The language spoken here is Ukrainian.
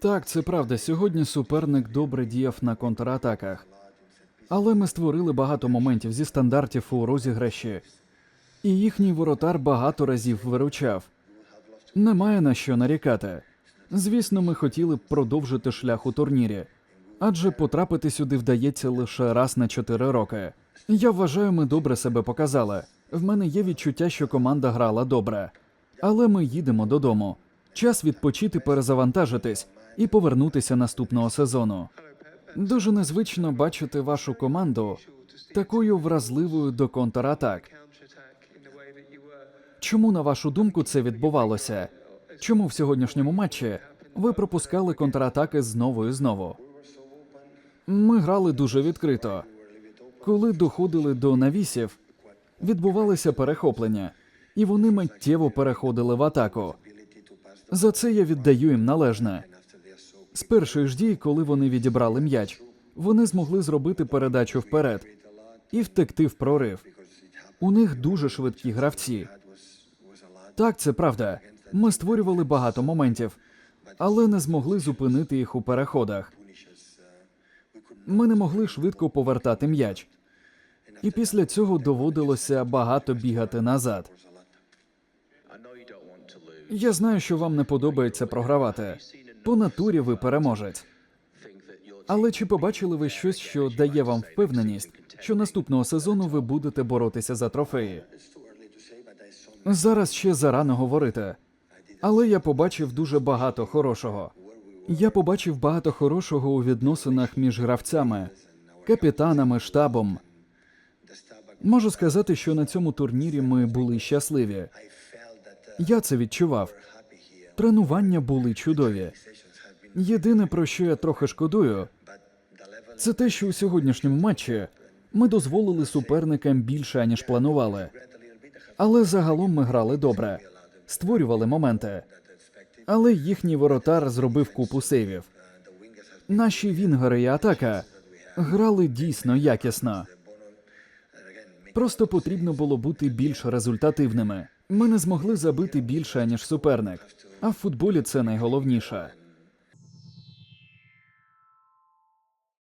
Так, це правда. Сьогодні суперник добре діяв на контратаках. Але ми створили багато моментів зі стандартів у розіграші, і їхній воротар багато разів виручав. Немає на що нарікати. Звісно, ми хотіли б продовжити шлях у турнірі, адже потрапити сюди вдається лише раз на 4 роки. Я вважаю, ми добре себе показали. В мене є відчуття, що команда грала добре. Але ми їдемо додому. Час відпочити, перезавантажитись і повернутися наступного сезону. Дуже незвично бачити вашу команду такою вразливою до контратак. Чому, на вашу думку, це відбувалося? Чому в сьогоднішньому матчі ви пропускали контратаки знову і знову? Ми грали дуже відкрито. Коли доходили до навісів, відбувалися перехоплення, і вони миттєво переходили в атаку. За це я віддаю їм належне. З першої ж дії, коли вони відібрали м'яч, вони змогли зробити передачу вперед і втекти в прорив. У них дуже швидкі гравці. Так, це правда. Ми створювали багато моментів, але не змогли зупинити їх у переходах. Ми не могли швидко повертати м'яч. І після цього доводилося багато бігати назад. Я знаю, що вам не подобається програвати. По натурі ви переможець. Але чи побачили ви щось, що дає вам впевненість, що наступного сезону ви будете боротися за трофеї? Зараз ще зарано говорити. Але я побачив дуже багато хорошого. Я побачив багато хорошого у відносинах між гравцями, капітанами, штабом. Можу сказати, що на цьому турнірі ми були щасливі. Я це відчував. Тренування були чудові. Єдине, про що я трохи шкодую, це те, що у сьогоднішньому матчі ми дозволили суперникам більше, аніж планували. Але загалом ми грали добре, створювали моменти. Але їхній воротар зробив купу сейвів. Наші вінгери і атака грали дійсно якісно. Просто потрібно було бути більш результативними. Ми не змогли забити більше, ніж суперник. А в футболі це найголовніше.